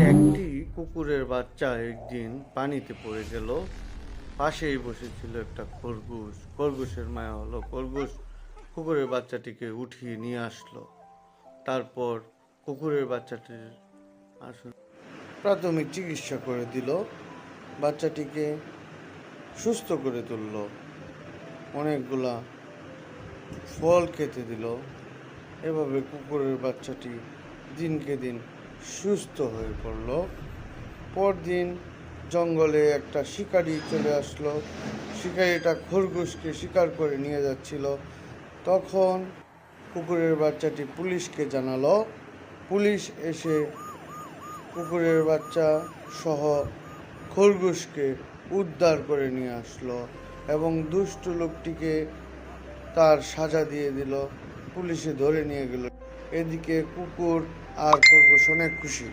একটি কুকুরের বাচ্চা একদিন পানিতে পড়ে গেল। পাশেই বসেছিল একটা খরগোশ। খরগোশের মায়া হলো, খরগোশ কুকুরের বাচ্চাটিকে উঠিয়ে নিয়ে আসলো। তারপর কুকুরের বাচ্চাটির আসলে প্রাথমিক চিকিৎসা করে দিল। বাচ্চাটিকে সুস্থ করে তুললো। অনেকগুলা ফল খেতে দিল। এভাবে কুকুরের বাচ্চাটি দিনকে দিন সুস্থ হয়ে পড়ল। পরদিন জঙ্গলে একটা শিকারি চলে আসলো। শিকারিটা খরগোশকে শিকার করে নিয়ে যাচ্ছিল। তখন কুকুরের বাচ্চাটি পুলিশকে জানালো। পুলিশ এসে কুকুরের বাচ্চা সহ খরগোশকে উদ্ধার করে নিয়ে আসলো এবং দুষ্টু লোকটিকে তার সাজা দিয়ে দিল। পুলিশে ধরে নিয়ে গেল। এদিকে কুকুর আর খরগোশ অনেক খুশি।